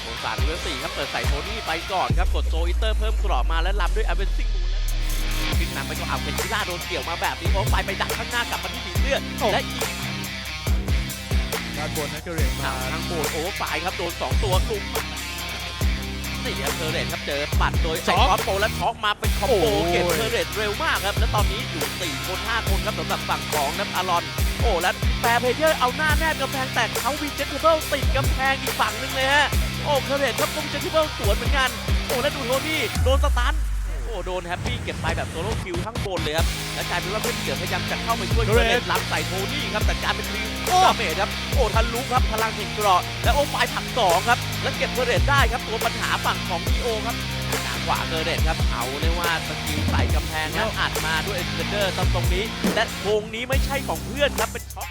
โอนสารเรือสี่ครับเปิดใส่โทนี่ไปก่อนครับกดโซอิเตอร์เพิ่มกรอบมาแล้วลำด้วยอเวนซิงมูนแล้วขึ้นนำไปก็เอาเคนซิล่าโดนเกี่ยวมาแบบนี้โอ้ไปไปดักข้างหน้ากลับมาที่ผีเสื้อและอีกด้านบนนะเกเรตทามางทางโบนโอ้ฝ่ายครับโดน 2 ตัวกลุ่มนี่ครับเทอร์เรตครับเจอปัดโดยไอคอสโปและช็อกมาเป็นคอมโบเก็บเทอร์เรตเร็วมากครับ และตอนนี้อยู่ 4 คน 5 คนครับสำหรับฝั่งของนัทอารอน โอ้แล้วแปรเพเยอร์เอาหน้าแนบกำแพงแต่เขาวีเจนเบิลติดกำแพงอีกฝั่งหนึงเลยฮะ โอ้เทอร์เรตครับคงเจนเบิลสวนเหมือนกัน โอ้แล้วดูโทนี่โดนสตันโอ้โดนแฮปปี้เก็บไปแบบโซโล่คิวข้างบนเลยครับและกลายเป็นว่าเพื่อนที่เหลือพยายามจะเข้าไปช่วยเทอร์เรตรับใส่โทนี่ครับแต่กลารเป็นทีมดาเมจครับโอ้ทันลุกครับพลังแห่งเกราะและโอ้ไฟผลักสองครับแล้วเก็บเทอร์เรตได้ครับตัวปัญหาฝั่งของดีโอครับทางขวาเทอร์เรตครับเอาเรียกว่าสกิลใส่กำแพงแล้วอัดมาด้วยเอ็นเดอร์ตรงตรงนี้ และวงนี้ไม่ใช่ของเพื่อนครับเป็นช็อค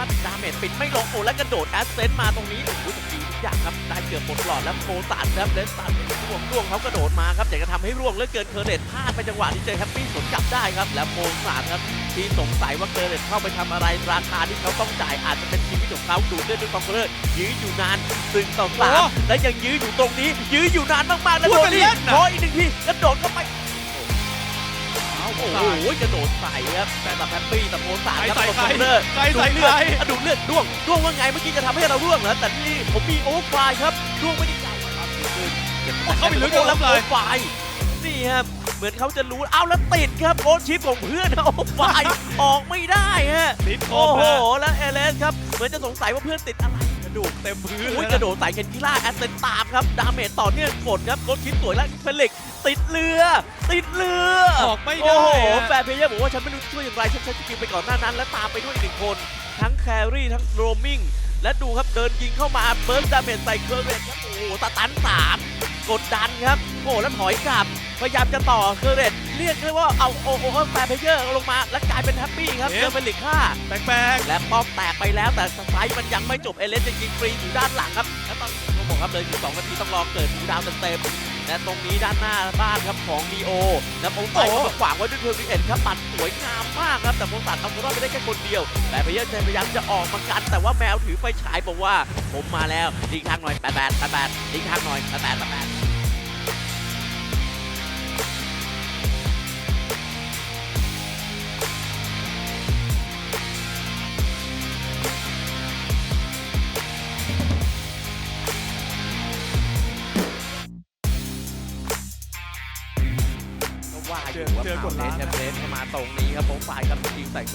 ว่าดาเมจปิดไม่ลงโอ้แล้วกระโดดแอสเซนต์มาตรงนี้โอ้โหสกิลทุกอย่างครับได้เกือบหมดหลอดแล้วโคสันครับเลสตันร่วงร่วงเขากระโดดมาครับอยากจะทำให้ร่วงเหลือเกินเคอร์เรตพลาดไปจังหวะที่เจอแฮปปี้สวนกลับได้ครับ แล้วโคสันครับที่สงสัยว่าเคอร์เรตเข้าไปทำอะไรราคาที่เขาต้องจ่ายอาจจะเป็นชีวิตของเขาดูดเลือดด้วยคอมเพลอร์ยื้ออยู่นานซึ่งต่อสามและยังยื้ออยู่ตรงนี้ ยื้ออยู่นานมากๆแล้วโดนนี่ขออีกหนึ่งทีกระโดดเข้าไปเอา โอ้โอ้โหโหกระโดดใส่ครับแต่แบบแฮปปี้แต่โคสันครับใส่ใครคอมเพลอร์ใครดูใส่เลืใคอรดอะดูเลือดด้วงด้วงว่าไงเมื่อกี้จะทำให้เราร่วงเหรอแต่นี่ผมมีโอ้ไฟล์ครับด้วงไม่ได้จ่ายมาตอนคืนเก็บเข้าไปลึกโอ้แล้วเลโอ้ยไฟล์นี่ครับเหมือนเขาจะรู้อ้าวแล้วติดครับโค้ชชิปของเพื่อนโอ้ไฟล์ออกไม่ได้ฮะติดคโอ้มโหฮะแล้วเอเลสครับเหมือนจะสงสัยว่าเพื่อนติดอะไรกระดูกเต็มพื้นโอ้ยเลยกนะระโดดใส่เคนกิล่าแอสเซนตามครับดาเมจต่อเนื่องกดครับโค้ชชิปสวยแล้วเฟลิกซ์ ติดเรือ ติดเรือออกไม่โอ้ได้โหอะ แฟนเพลเยอร์บอกว่าฉันไม่รู้ช่วยอย่างไรฉันใช้สกิลไปก่อนหน้านั้น และตามไปด้วยอีกหนึ่งคน ทั้งแครี่ทั้งโรมมิงและดูครับเดินยิงเข้ามาเบิร์สดาเมจใส่เคอร์เรตครับโอ้โหสตันสามกดดันครับ โอ้แล้วถอยกลับพยายามจะต่อเคอร์เรตเรียกได้ว่าเอาโอ้โหแฟนเพลเยอร์ลงมา และกลายเป็นแฮปปี้ครับเจอเป็นหลิกฆ่าแปลกและป้อมแตกไปแล้วแต่สไซส์มันยังไม่จบ เอเลสจะยิงฟรีอยู่ด้านหลังครับ แล้วตอนผมบอกครับเลยอยู่2นาทีต้องรอเกิดดูดาวเต็มๆ และตรงนี้ด้านหน้าบ้านครับของดีโอและผมไปก็มาขวางไว้ด้วยเทอร์วิเอ็นครับปัดสวยงามมากครับแต่โมตัดเอาตัวรอดไปได้แค่คนเดียว แต่พยายามพยายามจะออกมากัน แต่ว่าแมวถือไฟฉายบอกว่า ผมมาแล้วดีข้างหน่อยแปดแปดแปดแปดดีข้างหน่อยแปดแปดแปด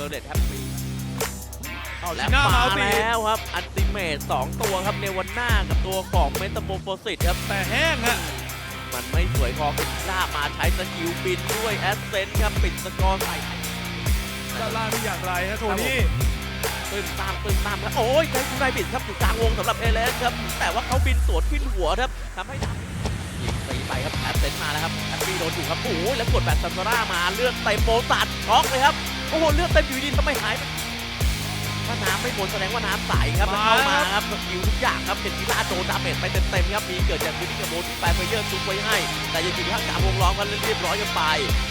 อร์เรตแฮปปี้ๆเอาและชิน่ามาเมาส์ปีแล้วครับ อันติเมต2ตัวครับในวันหน้ากับตัวของเมตาโมโฟสิตครับ แต่แห้งฮะมันไม่สวยพอคุณล่ามาใช้สกิลบินด้วยแอสเซนต์ครับ ปิดสกอร์ใส่ด้านล่างนี่อย่างไรฮะโทนี่ตึ้มตามตึ้มตามครับ โอ้ยใช้คุณไรบิดครับอยู่กลางวงสำหรับเอเลสครับ แต่ว่าเขาบินสวนขึ้นหัวครับทำให้ดาบยิงตีไปครับแอสเซนต์มาแล้วครับแอสปี้โดนอยู่ครับโอ้ยแล้วกดแบบซันซาร่ามาเลือดเต็มโบตัดช็อกเลยครับ โอ้โหเลือดเต็มอยู่ดีทำไมหายไปถ้าน้ำไม่หมดแสดงว่าน้ำใสครับแล้วเข้ามาครับสกิลทุกอย่างครับเป็นกีฬาโดนดาเมจไปเต็มๆครับมีเกิดจากพื้นที่กระโบนที่แฟนเพลเยอร์ซุกไว้ให้ แต่ยังอยู่ท่ามกลางวงล้อมกันเรียบร้อยกันไป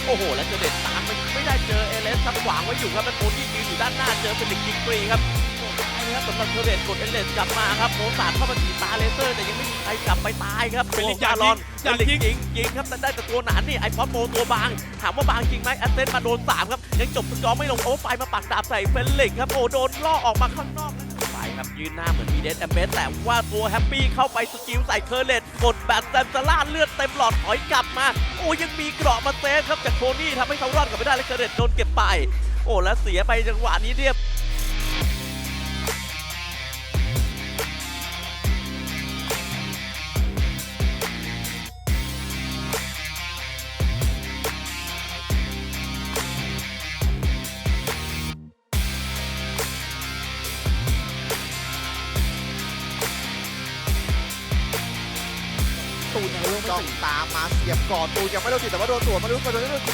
โอ้โห แล้วเจอเด็ดตามไม่ไม่ได้เจอเอเลสทับขวางไว้อยู่ครับแล้วโคที่ยืนอยู่ด้านหน้าเจอเป็นลิกยิงฟรีครับโอ้ตายเลย ครับสำหรับเทเดตกดเอเลสกลับมาครับโมสาดเข้ามาถีบตาเลเซอร์ แต่ยังไม่มีใครกลับไปตายครับเป็นลิกโอ้อยากลยิองอยากเป็นลิกยิงยิงยิงครับแต่ได้แต่ตัวหนานนี่ไอพอดโมตัวบาง ถามว่าบางจริงไหมแอสเซนมาโดนสามครับยังจบสกอร์ไม่ลงโอ้ไฟมาปักดาบใส่เฟลลิกครับโอ้โดนล่อออกมาข้างนอกนะไฟครับยืนหน้าเหมือนมีเดสแอมเบสแต่ว่าตัวแฮปปี้เข้าไปสกิลใส่เคอร์เลตกดแบบแซมซาร่าเลือดเต็มหลอดถอยกลับมา โอ้ยังมีเกราะมาเซฟครับจากโทนี่ทำให้เขารอดกลับไม่ได้และเคอร์เลตโดนเก็บไป โอ้แล้วเสียไปจังหวะนี้เรียบ จ้องตามมาเสียบก่อนตูยังไม่โดนติดแต่ว่าโดนตัวมาดูมาโดนโดน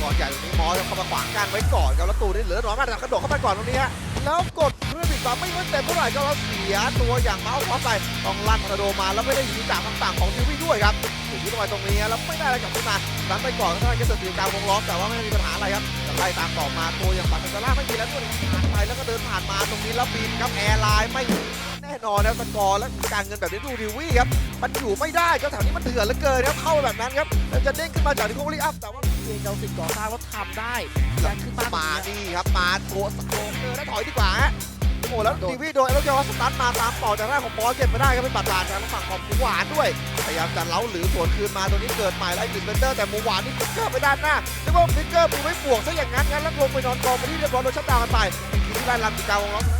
ก่อนใหญ่ตรงนี้มอสเข้ามาขวางกันไว้ก่อนครับแล้วตูนี่เหลือน้อยมากแต่กระโดดเข้าไปก่อนตรงนี้ฮะแล้วกดเพื่อนผิดบังไม่ค่อยเต็มเท่าไหร่ก็แล้วเสียตัวอย่างเมาส์พอสไปต้องลั่นทอร์นาโดมาแล้วไม่ได้ยิงจากทางฝั่งของทิวี่ด้วยครับถึงที่ตรงไปตรงนี้แล้วไม่ได้อะไรกลับขึ้นมาดันไปก่อนก็ได้แค่สติกลางวงล้อมแต่ว่าไม่ได้มีปัญหาอะไรครับไล่ตามต่อมาตัวอย่างปัตตาล่าไม่มีแล้วตัวผ่านไปแล้วก็เดินผ่านมาตรงนี้แล้วบินครับแอร์ไลน์ไม่ น่นอนนะสกอร์และการเงินแบบนี้ดูดิวี่ครับมันอยู่ไม่ได้ก็แถวนี้มันเถื่อนเหลือเกินครับเข้าไปแบบนั้นครับแล้วจะเด้งขึ้นมาจากที่โคลีอัพแต่ว่าเองเกาสิงก่อสร้างแล้วทำได้การขึ้นมามานี่ครับมาโกสโกเกอร์แล้วถอยดีกว่าฮะโอ้แล้วดีวีโดนเอลเจอร์สตาร์ทมาตามต่อจากหน้าของบอสเก็บไม่ได้ครับเป็นบัตรลานทางฝั่งของหมูหวานด้วยพยายามจะเล้าหรือสวนคืนมาตัวนี้เกิดใหม่ไล่ดึงเบนเดอร์แต่หมูหวานนี่ฟิกเกอร์ไปด้านหน้านึกว่าฟิกเกอร์มือไม่บวกซะอย่างนั้นงั้นแล้วลงไปนอนกองไปที่เรียบร้อยโดนชัดดาวน์กันไปคิดที่ไล่ลำตีกลางวงล้อมไม่ต้อ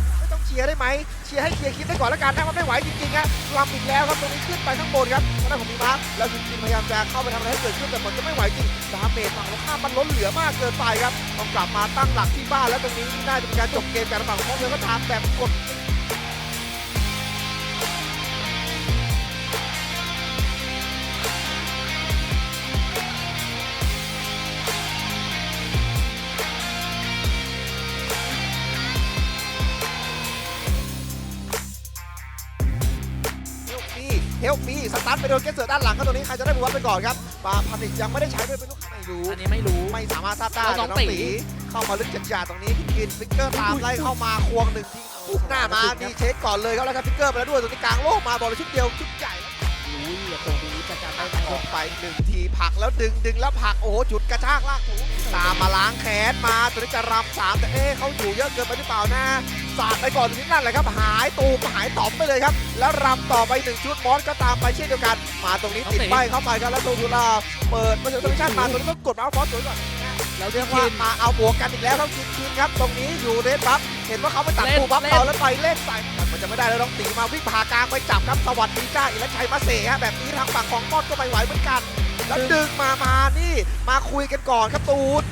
งเชียร์ได้ไหมเชียร์ให้เคลียร์คิดได้ก่อนแล้วกันถ้ามันไม่ไหวจริงๆฮะลำอีกแล้วครับตรงนี้ขึ้นไปข้างบนครับทางด้านของมีมาร์คแล้วจริงๆพยายามจะเข้าไปทำอะไรให้เกิดขึ้นแต่มันจะไม่ไหวจริงดาเมจฝั่งตรงข้ามมันล้นเหลือมากเกินไปครับต้องกลับมาตั้งหลักที่บ้านแล้วตรงนี้น่าจะเป็นการจบเกมการฝั่งของเธอก็ทำแบบกด ตาร์ทไปโดนเกสเซอร์ด้านหลังก็ตรงนี้ใครจะได้บุวับไปก่อนครับปาพันิกยังไม่ได้ใช้ด้วยเป็นลูกค้าไม่รู้ อันนี้ไม่รู้ ไม่สามารถทราบได้แล้วน้องแต่ตีเข้ามาลึกจัดจ่าตรงนี้กินฟิกเกอร์ตามไล่เข้ามาควงหนึ่งทีปุ๊บหน้ามาดีเช็คก่อนเลยครับแล้วครับฟิกเกอร์ไปแล้วด้วยตรงนี้กลางโลกมาบอลเลยชุดเดียวชุดใหญ่แล้วอุ้ย ตรงนี้จะการได้ออกไปหนึ่งทีผลักแล้วดึงดึงแล้วผลักโอ้โหจุดกระชากลากถูตามมาล้างแขนมาตัวนี้จะรำสามแต่เอ๊ะเขาอยู่เยอะเกินไปหรือเปล่านะสาดไปก่อนตรงนี้นั่นแหละครับ หายตูมหายต๋อมไปเลยครับ แล้วรำต่อไปหนึ่งชุดมอสก็ตามไปเช่นเดียวกัน มาตรงนี้ติดใบเข้าไปครับแล้วโซทูลาเปิดมาเจอตัวชั่นมาตัวนี้ต้องกดมาฟอสสวยก่อนแล้วเรีเรียยกกว่าว่ามาเอาบวกกันอีกแล้วครับคินคินครับ ตรงนี้อยู่เรดบัฟ เห็นว่าเขาไปตัดเล่นปูบัฟเล่นต่อแล้วไปเล่นใส่แต่มันจะไม่ได้แล้วต้องตีมาวิ่งผ่ากลางไปจับครับสวัสดีจ้าอิรัชัยมาเสะฮะแบบนี้ทางฝั่งของมอดก็ไม่ไหวเหมือนกัน แล้วดึงมามานี่มาคุยกันก่อนครับตูด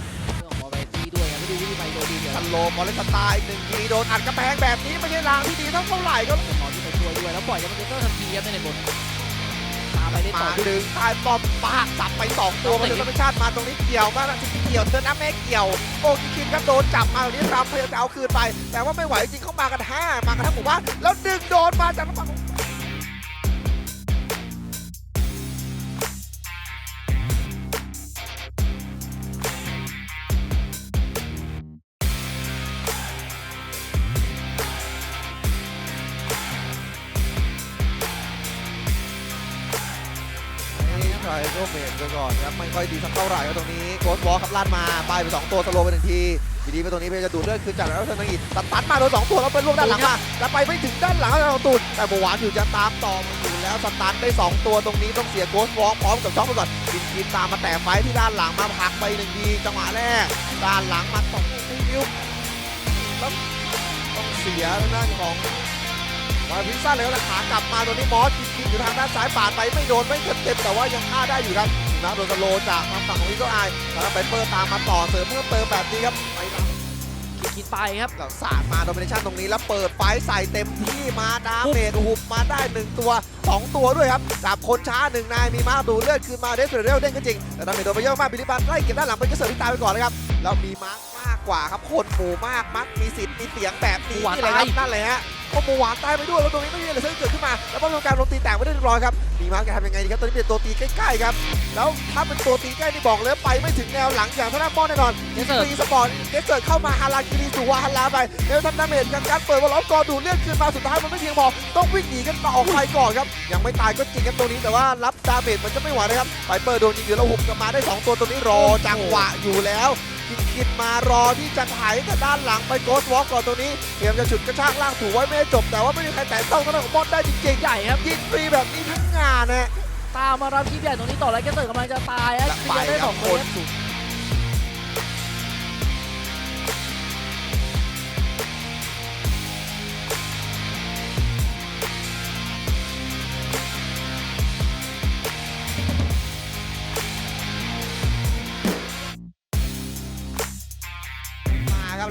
ของบอลไปตีด้วยครับไม่ดูวิธีไปโดนดีเดี๋ยวสโลมอลเลสตาร์อีกหนึ่งทีโดนอัดกระแพงแบบนี้ไม่ใช่รางที่ดีเท่าเท่าไหร่ก็หมอที่ไปช่วยด้วยแล้วปล่อยกันมันเตอร์ทันทีครับในบทตาม ไปได้ต่มาอด้วยดึงตายปอมปากสับไปสองตัวมาถึงธรรมชาติมาตรงนี้เกี่ยวมากนะเกี่ยวเธอนะแม่เกี่ยวโอ้คินครับโดนจับมาตรงนี้รำพยายามจะเอาคืนไป แต่ว่าไม่ไหวจริงเขามากันห้ามากันทั้งหมู่บ้านแล้วดึงโดนมาจากฝั่ง ครับไม่ค่อยดีสักเท่าไหร่ครับตรงนี้โกดวอลครับลาดมาบายไปสองตัวสโลว์ไปหนึ่งทีดีดีไปตรงนี้เพื่อจะดูดเลือดคืนจากแล้วเทอร์นังอีกตัดตัดมาโดนสองตัวแล้วเป็นลูกด้านหลังมาแล้วไปไม่ถึงด้านหลังของเราตูนแต่บวานอยู่จะตามต่อมาอยู่แล้วสตันได้สองตัวตรงนี้ต้องเสียโกดวอลพร้อมกับช็อปไปก่อนกินกินตามมาแต่ไฟที่ด้านหลังมาพักไปหนึ่งทีจังหวะแรกด้านหลังมาตกฟิวแล้วต้องเสียทางด้านของวายพิซซ่าเลยแล้วขากลับมาตัวนี้มอสกินกินอยู่ทางด้านซ้ายปาดไปไม่โดนไม่เต็มเต็มแต่ว่ายังฆ่าได้อยู่ครับ นะโดนสโลว์จากทางฝั่งของวิโซไอแล้วไปเปิดตามมาต่อเสริมเพิ่มเติมแบบนี้ครับไปรับคิดไปครับแล้วสาดมาโดมิเนชั่นตรงนี้แล้วเปิดไฟใส่เต็มที่มาดาเมจหุบมาได้หนึ่งตัวสองตัวด้วยครับจับคนช้าหนึ่งนายมีมาดูเลือดคืนมาเดสเรลเด้งก็จริง แต่ดาเมจโดนไปเยอะมากบิลิบันไล่เก็บด้านหลังไปก็เสิร์ฟที่ตายไปก่อนเลยครับแล้วมีมาร์กมากกว่าครับคนหมู่มากมักมีสิทธิ์มีเสียงแบบนี้นี่เลยครับนั่นเลยฮะ โอ้โหหวานตายไปด้วยแล้วตรงนี้ไม่มีอะไรเกิดขึ้นมา แล้วป้อมการลงตีแตกไม่ได้เรียบร้อยครับมีมาร์กจะทำยังไงดีครับตอนนี้เป็นตัวตีใกล้ๆครับแล้วถ้าเป็นตัวตีใกล้นี่บอกเลยไปไม่ถึงแนวหลังอย่างทางด้านป้อนแน่นอนเกสเซอร์ตีสปอร์ตเกสเซิร์เข้ามาฮาราคิริสุวาฮันลาไปเร็วทำดาเมจกันการเปิดวอลล็อกกอดูดเลือดคืนมาสุดท้ายมันไม่เพียงพอต้องวิ่งหนีกันต่อไปก่อนครับยังไม่ตายก็จริงครับตัวนี้แต่ว่ารับดาเมจมันจะไม่ไหวนะครับไฟเปอร์โดนยิงอยู่แล้วหุบกลับมาได้สองตัวตัวนี้รอจังหวะอยู่แล้ว คิดคิดมารอที่จะถ่ายแต่ด้านหลังไปโกสวอล์กก่อนตัวนี้เตรียมจะฉุดกระชากล่างถูไว้ไม่ให้จบ แต่ว่าไม่มีใครแตะต้องตัวนั้นของบอลได้จริงใหญ่ครับๆยิงฟรีแบบนี้ทั้งงานนะตามมารับคลิปใหญ่ตรงนี้ต่อแล้วแกเตอร์กำลังจะตายฮะและเคไปลียร์ได้คสรัอบงคคน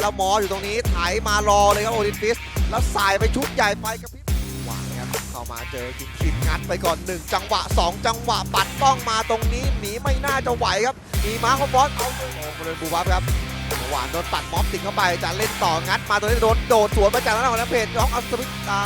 แล้วมออยู่ตรงนี้ไถมารอเลยครับโอดินฟิส แล้วสายไปชุดใหญ่ไปกับพี่หวานครับเข้ามาเจอคินคินงัดไปก่อน 1 จังหวะ 2 จังหวะปัดป้องมาตรงนี้หนีไม่น่าจะไหวครับ มีมาของบอสเอาโอ้โหเลยบูบับครับหวานโดนปัดม็อบติดเข้าไปจะเล่นต่องัดมาตัวนี้โดนโดดสวนมาจากทางด้านของนักเพจน้องอัศวินตา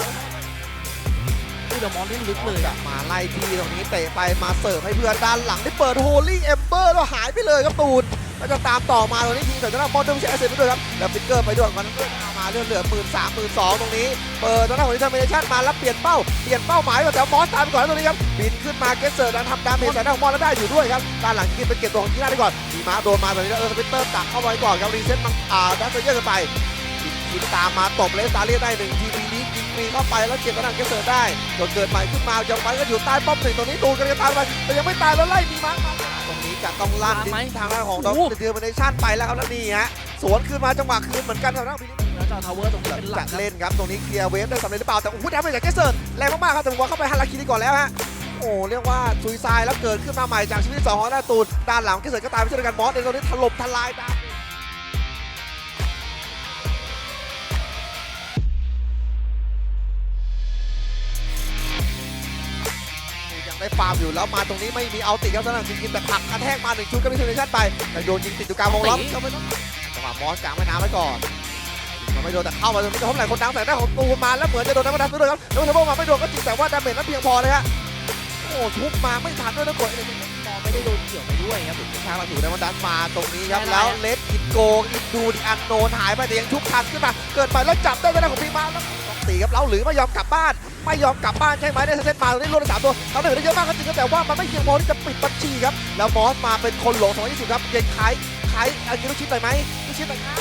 คือเดอะมอนเล่นลึกเลยจะมาไล่ที่ตรงนี้เตะไปมาเสิร์ฟให้เพื่อนด้านหลังที่เปิดโฮลี่เอมเบอร์แล้วหายไปเลยครับตูน แล้วจะตามต่อมาตรงนี้ยิงแต่ทางด้านมอนเตอร์เชสเซนไปด้วยครับแล้วฟิกเกอร์ไปด้วยก่อนนั้นเลื่อดมาเลื่อดเหลือหมื่นสามหมื่นสองตรงนี้เปิดทางด้านของดิทอร์มิเนชั่นมาแล้วเปลี่ยนเป้าเปลี่ยนเป้าหมายแต่มอสตามไปก่อนแล้วตรงนี้ครับบินขึ้นมาเกสเซอร์ดันทำดาเมจใส่ด้านของมอสแล้วได้อยู่ด้วยครับด้านหลังกินไปเก็บตัวของจีน่าได้ก่อนมีมาโดนมาตรงนี้แล้วเออสปิเตอร์ตักเข้าไว้ก่อนครับรีเซ็ตมันอ่าดันเซอร์เยอะกันไปยิงตามมาตบเลสตาเลียได้หนึ่งที วีเข้าไปแล้วเก็บทางด้านเกสเซอร์ได้จนเกิดใหม่ขึ้นมาจะไปก็อยู่ใต้ป้อมหนึ่งตรงนี้ตูนก็จะตามไปแต่ยังไม่ตายแล้วไล่มีมาร์คมาตรงนี้จะต้องลั่นดิ้นทางด้านของดอกเตอร์มิเนชั่นไปแล้วครับแล้วนี่ฮะสวนคืนมาจังหวะคืนเหมือนกันครับทางด้านพินิจแล้วจะทาวเวอร์ตรงนี้เป็นหลักเล่นครับตรงนี้เคลียร์เวฟได้สำเร็จหรือเปล่าแต่โอ้โหดาเมจากเกสเซิร์แรงมากๆครับแต่ผมว่าเข้าไปฮาราคินี่ก่อนแล้วฮะโอ้เรียกว่าซุยซายแล้วเกิดขึ้นมาใหม่จากชีวิตสองของด้านตูนด้านหลังเกสเซิร์ก็ตายไปเช่นกันมอสเองตรงนี้ถล่มทลายดา ฟาร์มอยู่แล้วมาตรงนี้ไม่มีเอาติดครับสำหรับกินแต่ผลักกระแทกมาหนึ่งชุดก็ไม่เซนชั่นไปแต่โดนยิงติดอยู่กลางวงล้อมก็ไม่ต้องจังหวะมอสกลางแม่น้ำไว้ก่อนมันไม่โดนแต่เข้ามาตรงนี้จะพบไหลคนดังแต่ได้ของตูนมาแล้วเหมือนจะโดนนักดันด้วยครับแล้วเทอร์โบมาไม่โดนก็จริงแต่ว่าดาเมจนั้นเพียงพอเลยฮะโอ้ทุบมาไม่ทันด้วยนะกดเอเลเมนต์มองไม่ได้โดนเกี่ยวไปด้วยครับทางมาถูกในวันดันมาตรงนี้ครับได้แล้วได้เลสอินโกอินดูดิอันโนนหายไปแต่ยังชุบทันขึ้นมาเกิดไปแล้วจับได้ไม่ได้ของพีมาแล้ว ต้องตีครับเราหรือไม่ยอมกลับบ้าน ไม่ยอมกลับบ้านใช่ไหมได้เซตมาตรงนี้รวดได้สามตัวทำได้ได้เยอะมากก็จริงครับแต่ว่ามันไม่เพียงพอที่จะปิดบัญชีครับแล้วมอสมาเป็นคนหลง220ครับเย็นคล้ายคล้ายอากิรุชิดหน่อยไหมลูกชิดหน่อยครับ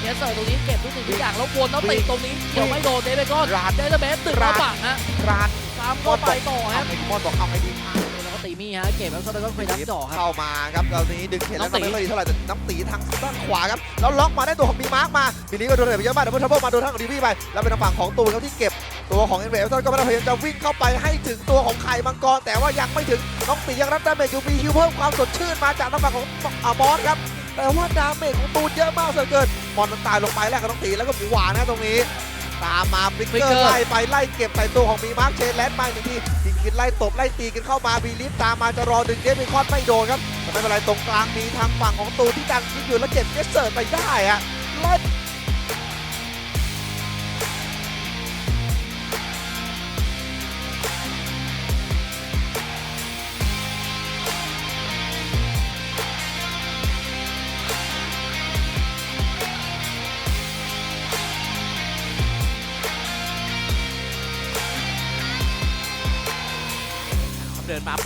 เนสเซอร์ตรงนี้เก็บทุกสิ่งทุกอย่างแล้ววนแล้วตีตรงนี้เกี่ยวไม่โดนเดวิดก็ร้านเดนเบสตึกระบังฮะร้านตามเข้าไปต่อเอาฮะไงมอนบอกเอาไงดีแล้วก็ ตีมี่ฮะเก็บแล้วก็เคยรับจ่อครับเข้ามาครับตอนนี้ดึงเห็นแล้วน้ก็องตีไม่ค่อยดีเท่าไหร่แต่น้ำตีทางด้านขวาครับแล้วล็อกมาได้ตัวของมีมาร์กมาทีนี้ก็โดนไปเยอะมากแต่เพื่อนทัพเบิลมาโดนทางของดีวี่ไปแล้วเป็นทางฝั่งของตูนครับที่เก็บตัวของเอ็นเวลก็พยายามจะวิ่งเข้าไปให้ถึงตัวของไข่มังกรแต่ว่ายังไม่ถึงน้องตียังรับดาเมจอยู่มีฮิวเพิ่มความสดชื่นมาจากทางฝั่งของอ่าบอสครับแต่ว่าดาเมจของตูนเยอะมากเหลือเกินมอนมันตายลงไปแรกกับน้องตีแล้วก็หมูหวานนะตรงนี้ ตามมาฟลิกเกอร์ไล่ไปไล่เก็บใส่ตัวของมีมาร์คเชนแลนด์มาหนึ่งทียิงคิดไล่ตบไล่ตีกันเข้ามาบีลิฟตามมาจะรอดึงเดฟเบคอนไม่โดนครับแต่ไม่เป็นไรตรงกลางมีทางฝั่งของตูนที่ดันคิดอยู่แล้วเก็บเกสเซิร์ไปได้ฮะไล่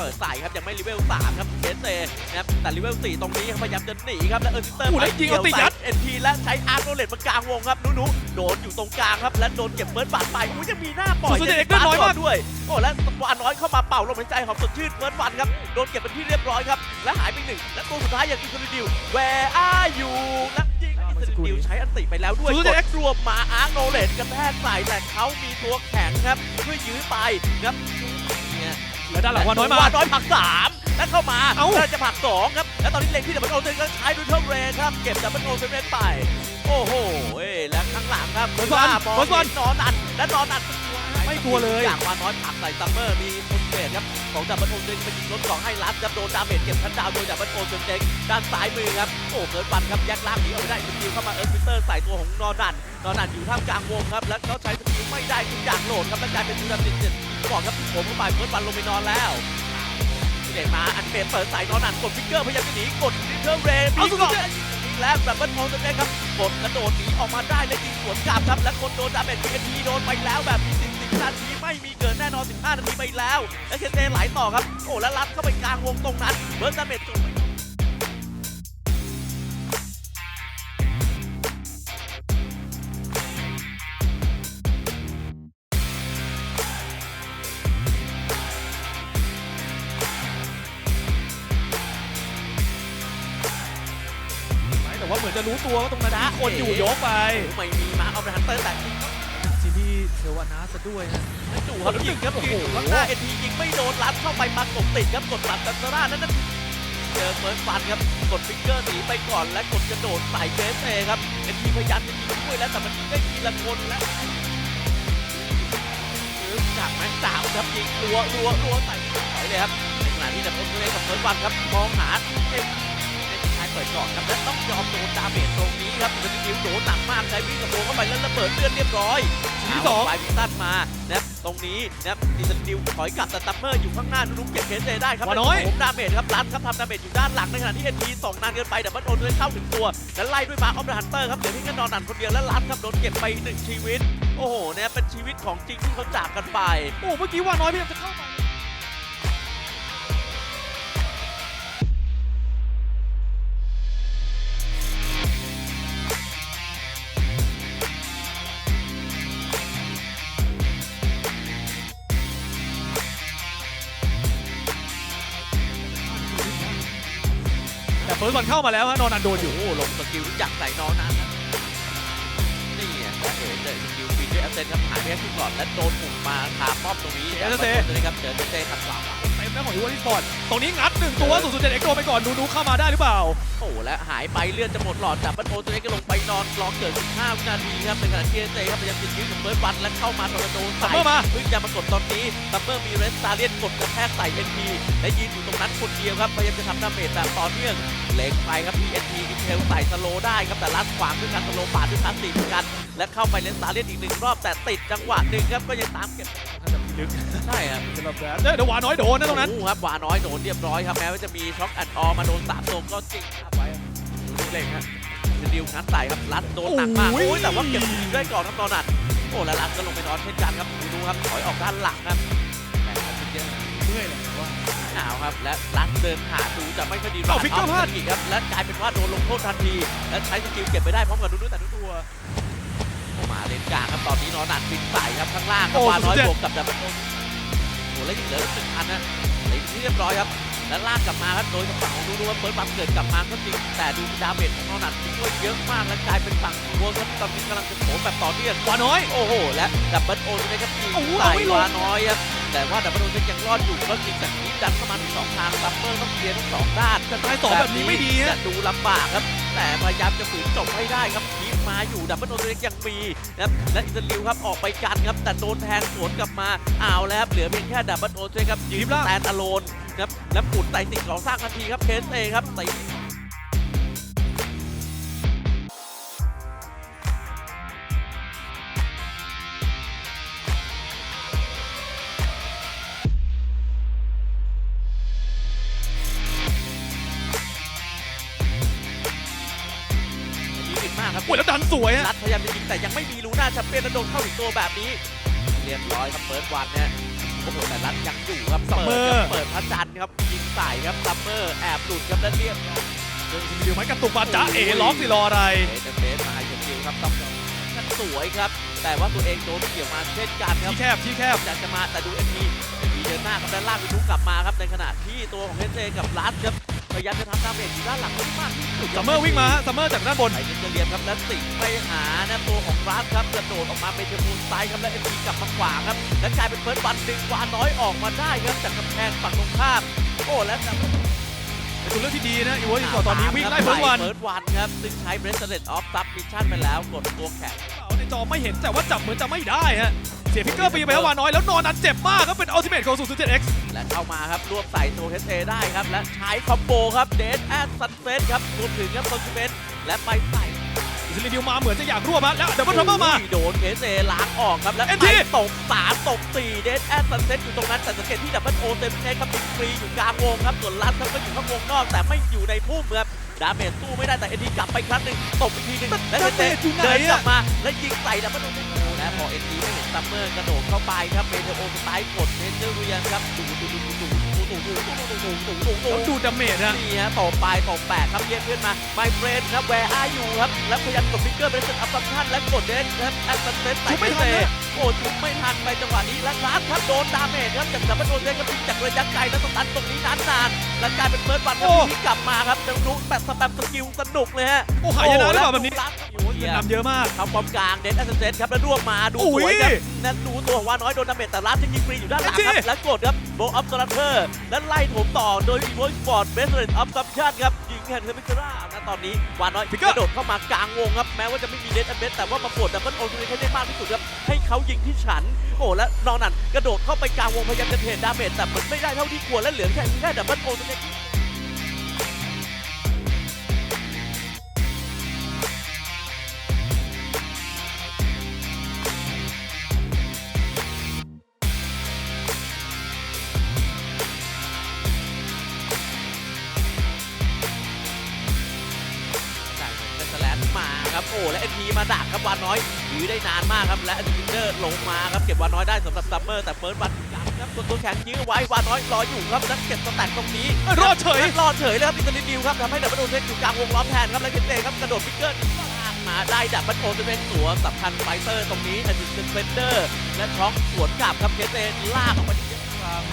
เดินมาเปิดใส่ครับยังไม่รีเวล3ครับเคสเซนะครับแต่รีเวล4ตรงนี้พยายามจะหนีครับแล้วเออร์ซิสเตอร์โอ้โหแล้วยิงเอาติดยัดเอ็นทีและใช้อาร์โนเลตมากลางวงครับนุนุโดนอยู่ตรงกลางครับและโดนเก็บเบิร์ดบาดไปอุ้ยยังมีหน้าปล่อยสุดๆเด็กเลือดน้อยมากด้วยโอ้แล้ววานน้อยเข้ามาเป่าลมหายใจหอมสดชื่นเบิร์ดวันครับโดนเก็บเป็นที่เรียบร้อยครับและหายไปหนึ่งและตัวสุดท้ายอย่างอินทริดิว Where are you และยิงอินทริดิวใช้อันติไปแล้วด้วยสุดกๆดเด็กรวมมาอาร์โนเลตกระแทกใส่แต่เขามีตัวแข็งครับช่วยยื้อไปครับเนี่ย แล้วด้านหลังวาน้อยมาวาน้อยผลักสามแล้วเข้ามาเอ้าแล้วจะผลักสองครับ แล้วตอนนี้เล็งที่ดับเบิลโอเซนก็ใช้ดูเทอร์เรย์ครับ เก็บดับเบิลโอเซนไป โอ้โหเอ้ยแล้วข้างหลังครับบอลบอลบอลบอลบอลนอนอัดและนอนอัดไม่กลัวเลย อย่างวาน้อยผลักใส่ซัมเมอร์มีคนเกตครับของดับเบิลโอเซนไปยิงรถสองให้ลัดครับโดนดาเมจเก็บทันดาวโดยดับเบิลโอเซนเจ๊งด้านซ้ายมือครับ โอ้เกิดฟันครับแยกล่างหนีเอาไปได้สกิลเข้ามาเอิร์ธฟิเตอร์ใส่ตัวของนอนอัดนอนอัดอยู่ท่ามกลางวงครับแล้วเขาใช้สกิลไม่ได้ทุกอย่างโหลดครับแล้วกลายเป็นดูดับติดเจ็ดก่อนครับผมเข้าไปเฟิร์สฟันลงไปนอนแล้วเด็กมาอันเปนเปิดใส่นอนันกดฟิกเกอร์พยายามจะหนีกดดิเทอร์เรย์เอาสุดๆก่อนแล้วแบบเบิ้ลโมงตัวเองครับกดกระโดดหนีออกมาได้และยิงสวนกลับครับและคนโดนดาเมจพีทีโดนไปแล้วแบบมีสิบสิบนาทีไม่มีเกินแน่นอน 15 นาทีไปแล้ว และเคเซไหลต่อครับ โอ้แล้วลัดเข้าไปกลางวงตรงนั้นเบิร์ดดาเมจจบ จะรู้ตัวว่าตรงนั้นมีคนอยู่ยกไปไม่มีมาเอาไปฮันเตอร์แต่ยิงซีรีส์เทวานาซะด้วยนะไม่จู่ครับยิงครับยิงอยู่ข้างหน้าเอ็นทียิงไม่โดนลัดเข้าไปมากดติดครับกดตัดตันซาร่านั่นนั่นเจอเฟิร์สฟันครับกดฟิกเกอร์หนีไปก่อนและกดกระโดดใส่เบสเอครับเอ็นทีพยายามจะยิงช่วยแล้วแต่มันยิงได้ทีละคนแล้วซื้อจากแม็กสามครับยิงรัวรัวรัวใส่ถอยเลยครับในขณะที่ดับเบิลเทกับเฟิร์สฟันครับมองหาเอ็มเปิดก่อนครับและต้องยอมโดนดาเมจตรงนี้ครับเป็นดิวโดนหนักมากใช้วิ่งกับโบเข้าไปแล้วระเบิดเลือดเรียบร้อยชิ้นที่สองไปพิตันมานะครับตรงนี้นะครับดิสดิวถอยกลับแต่ตัมเมอร์อยู่ข้างหน้านุ๊กเก็บเคสเจได้ครับวาน้อยโผมดาเมจครับรัดครับทำดาเมจอยู่ด้านหลังในขณะที่เอ็นทีสองนานเกินไปแต่มันโดนเลยเข้าถึงตัวแล้วไล่ด้วยมาร์คออฟเดอะฮันเตอร์ครับเหลือที่แค่นอนนันคนเดียวแล้วรัดครับโดนเก็บไปหนึ่งชีวิต โอ้โหเนี่ยเป็นชีวิตของจริงที่เขาจากกันไปโอ้เมื่อกี้ว่าน้อยพยายามจะเข้าไป อลเข้ามาแล้วฮะนอนนันโดนอยู่โอ้โหลงสกิลรู้จักใส่นอนนั้นนะนี่ไงแล้วเอ๋เจอสกิลฟีดด้วยแอสเซนครับหายไปแค่ครึ่งหลอดและโดนหมุนมาคาป้อมตรงนี้เอสเซตัวนี้ครับเจอเจขัดขวางเต็มนะของยูวอลิสปอร์ตตรงนี้งัด หนึ่งตัวสูสุดเจ็ดเอ็กโดไปก่อนดูดูเข้ามาได้หรือเปล่า โอ้โหและหายไปเลือดจะหมดหลอดจับบัตโอตัวนี้ก็ลงไปนอนรอเกิด15วินาทีครับในขณะที่เอสเซครับพยายามติดยื้อกับเบิร์ดบัตและเข้ามาทอร์นาโดซัใส่มเมอร์มา เพิ่งจะมากดตอนนี้ซัมเมอร์มีเรสตาเลียนกดกระแทกใส่เอ็นทีและยืนอยู่ตรงนั้นคนเดียวครับพยายามจะทำดาเมจแบบต่อเนื่องเล็งไปครับพีเอ็นทีกิเทลใส่สโลว์ได้ครับแต่ลัดขวางด้วยการสโลว์ปาดด้วยพาสซีฟเหมือนกัน และเข้าไปเลนสตาเลียนอีกหนึ่งรอบแต่ติดจังหวะหนึ่งครับก็ยังตามเก็บลึกใช่ครับสำหรับแบรนด์เดี๋ยวหวาน้อยโดนนะตรงนั้นโอ้โหครับวาน้อยโดนเรียบร้อยครับแม้ว่าจะมีช็อคแอนด์ออมาโดนสามตรงก็จริงครับไว้ดูลูกเล่งครับดิวงัดใส่ครับรัดโดนหนักมากโอ้ยโอ้ยแต่ว่าเก็บทีได้ก่อนครับตอนนั้นโอ้แล้วรัดก็ลงไปนอนเช่นกันครับดูครับถอยออกด้านหลังครับแหมครับเยอะเมื่อยเลยว่าหนาวครับและรัดเดินหาดูจะไม่ค่อยดีเอาฟิกเกอร์พลาดอีกครับและกลายเป็นว่าโดนลงโทษทันที และใช้สกิลเก็บไปได้พร้อมกับดูดูแต่ดูตัวโอ้มา เลนกลางครับตอนนี้นอนหนักบินใส่ครับข้างล่างครับวาน้อยบวกกับดับเบิลโโอ้แล้วยังเหลือหนึ่งพันนะเหลือที่เรียบร้อยครับแล้วลากกลับมาครับโดยทางฝั่งของดูดูว่าเปิดบัมเกิดกลับมาก็จริงแต่ดูดาเมจของนอนันช่วยเยอะมากและกลายเป็นฝั่งของโวลครับตอนนี้กำลังจะโถมแบบต่อเนื่องหวาน้อยโอ้โหและดับเบิลโอนี่ครับยิงโอ้โหใส่เอาไม่ลงวาน้อยครับแต่ว่าดับเบิลโอยังรอดอยู่ก็จริงแต่นี้ดันเข้ามาถึงสองทางซัมเมอร์ต้องเคลียร์ทั้งสองด้านแต่ตายสองแบบนี้ไม่ดีจะฮะดูลำบากครับ แต่พยายามจะฝืนจบให้ได้ครับคีบ มาอยู่ดับเบิลโอตัวเล็กยังมีนะครับและอิสลิวครับออกไปกันครับแต่โดนแทงสวนกลับมาเอาแล้วครับเหลือเพียงแค่ดับเบิลโอตัวครับยืนแตนอโลนครับและปุดใส่สิ่งของสร้างทันทีครับเคสเอครับตี แชมเปี้ยนแล้วโดนเข้าถึงตัวแบบนี้ เรียบร้อยครับเปิดวันเนี่ยโอ้โหแต่รัดยังอยู่ครับซัมเมอร์เปิดครับเปิดพระจันทร์ครับยิงใส่ครับซัมเมอร์แอบหลุดครับแล้วเรียบร้อยเดี๋ยวไม้กระตุกมาจ้าเอ๋ล็อกสิรออะไรเอเดนเบสมาเฉียวๆครับต้องกันสวยครับ แต่ว่าตัวเองโดนเกี่ยวมาเช่นกันครับที่แคบที่แคบอยากจะมาแต่ดูเอ็นทีเอ็นทีเดินหน้าครับด้านล่างไปทุกกลับมาครับในขณะที่ตัวของเฮนเซกับรัดครับ พยายามจะทำดาเมจอยู่ด้านหลังให้มากที่สุดซัมเมอร์วิ่งมาฮะซัมเมอร์จากด้านบนไอ้เนเจอเรียนครับแล้วติดไปหานะตัวของรัสครับกระโดดออกมาเป็นเทมูนซ้ายครับแล้วเอ็นทีกลับมาขวางครับ และกลายเป็นเฟิร์สวันดึงวาน้อยออกมาได้ครับจากกำแพงฝั่งตรงข้ามโอ้และเป็นตัวเลือกที่ดีนะอีวอลิสปอร์ตตอนนี้วิ่งไล่เฟิร์สวันเฟิร์สวันครับซึ่งใช้เบรสเลตออฟซับมิชชั่นไปแล้วกดตัวแข็งในจอไม่เห็นแต่ว่าจับเหมือนจะไม่ได้ฮะ เสียพิกเกอร์ไปยังไปฮะวาน้อยแล้วนอนนั้นเจ็บมากครับเป็นอัลติเมทของสูสุดเจ็ดเอ็กซ์และเข้ามาครับ รวบใส่ตัวเฮเได้ครับ และใช้คอมโบครับเดนแอดซันเฟสครับรวมถึงครับคอนซูเมนและไปใส่อิสลิดิวมาเหมือนจะอยากรวบฮะแล้วเดี๋ยวก็ทรัมเมอร์มา โดนเฮเล้างออกครับ แล้ว NT ไปตกสามตกสี่เดนแอดซันเฟสอยู่ตรงนั้นแต่สังเกตที่ดับเบิลโอเต็มเทคครับยิงฟรีอยู่กลางวงครับส่วนลัดครับก็อยู่ข้างวงนอกแต่ไม่อยู่ในพุ่มครับดาเมจสู้ไม่ได้แต่เอ็นทีกลับไปครั้งหนึ่งตบอีกทีหนึ่งและเฮเดาเมจอยู่ไหนเดินกลับอะมาและยิงใส่ดับเบิลโอและ พอเอ็นทีไม่เห็นซัมเมอร์กระโดดเข้าไปครับเมเทโอสไตล์กดเมเจอร์เรียนครับดูดูดูดูดูดูดูดูดูดูดูดูดูแล้วดูดาเมจฮะนี่ฮะตบไปตบแปดครับเรียกเพื่อนมา my friend ครับ where are you ครับแล้วพยายามกดฟิกเกอร์เป็นสุดอัพซัมชันและกดเดนครับแอสเซนเซนใส่ชุบไม่ไม่ทันเตะนะโอ้ชุบไม่ทันไปจังหวะนี้แล้วลาสครับโดนดาเมจครับจากดับเบิลโดนเดนครับยิงจากระยะไกลแล้วสตันตรงนี้นานนานๆแล้วกลายเป็นเฟิร์สบัตครับที่กลับมาครับจะรู้แบบสแปมสกิลสนุกเลยฮะโอ้หายนะหรือเปล่าแบบนี้ เงินนำเยอะมาก ทำความกลางเดนแอสเซนครับแล้วรวบมาดูอุ้สยวยครับนั่นดูตัวของว่าน้อยโดนดาเมจแต่ลาสยังยิงฟรีอยู่ด้านหลังครับเอ้ยแล้วกดครับโบออฟสลัตเตอร์แล้วไล่โถมต่อโดยอีโวสปอร์ตเบสเลนออฟซัมชันครับยิงแฮนเทอร์มิครานะตอนนี้วาน้อยฟิกกเกอร์ระโดดเข้ามากลางวงครับแม้ว่าจะไม่มีเดนอันเบสแต่ว่ามาปวดดับเบิลโอทูให้ได้มากที่สุดครับให้เขายิงที่ฉันโอ้และนองนั่นกระโดดเข้าไปกลางวงพยายามจะเทรดดาเมจแต่มันไม่ได้เท่าที่ควรและเหลือแค่แค่ดับเบิลโอทู ได้นานมากครับ และดิเดอร์ลงมาครับเก็บวานน้อยได้สำหรับซัมเมอร์แต่เฟิร์สวันย้ำครับตัวตัวแข็งยื้อไว้วานน้อยรออยู่ครับแล้วเก็บสแต็กตรงนี้รอดเฉยรอดเฉยเลยครับอินเตอร์นิวครับทำให้ดับเบิลโอเทนอยู่กลางวงล้อมแทนครับและเกเตครับกระโดดฟิกเกอร์ลากมาได้ดับเบิลโอเทนตัวสำคัญไฟเตอร์ตรงนี้อดิสเฟนเดอร์ และช็อกสวนกลับครับเกเตลากออกมา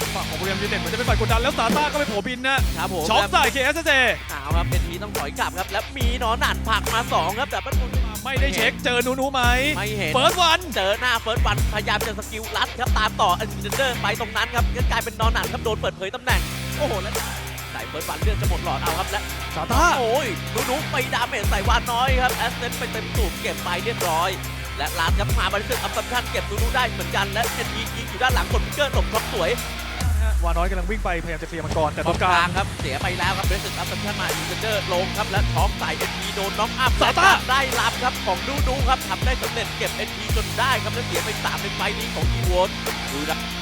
ทางฝั่งของบุรีรัมย์ยูไนเต็ดเหมือนจะเป็นฝ่ายกดดันแล้วซาต้าก็ไปโผบินนะครับผมช็อปใส่ KSJ เอาครับเอ็นทีต้องถอยกลับครับ แล้วมีหนอนหนานผลักมาสองครับดับเบิลโอ ไม่ได้เช็คเจอนูนูไหมไม่เห็น เฟิร์สวันเจอหน้าเฟิร์สวันพยายามจะสกิลลัดครับตามต่ออันเดอร์ไปตรงนั้นครับก็กลายเป็นนอนหนันครับโดนเปิดเผยตำแหน่ง โอ้โหแล้วใส่เฟิร์สวันเลือดจะหมดหลอดเอาครับและซาต้าโอ้ยนุนุไปดาเมจใส่วานน้อยครับแอสเซนไปเต็มสูบเก็บไปเรียบร้อยและลานครับมาบริสุทธิ์อัพซัมชันเก็บนุนุได้เหมือนกันและเอ็นทียิงอยู่ด้านหลังกดพิกเกอร์หลบท็อปสวย วาน้อยกำลังวิ่งไปพยายามจะเคลียร์มังกรแต่ตตรรงงกกลาลางง ครับ เสียไปแล้วครับบริสุทธิ์อัพซัมชันมาอินเดอร์ลงครับและช็อกใส่เอ็นทีโดนน็อกอัพซาต้า ได้รับครับของนุนุครับทำได้สำเร็จเก็บเอ็นทีจนได้ครับและเสียไปสามในไฟล์นี้ของทีโวดูนะ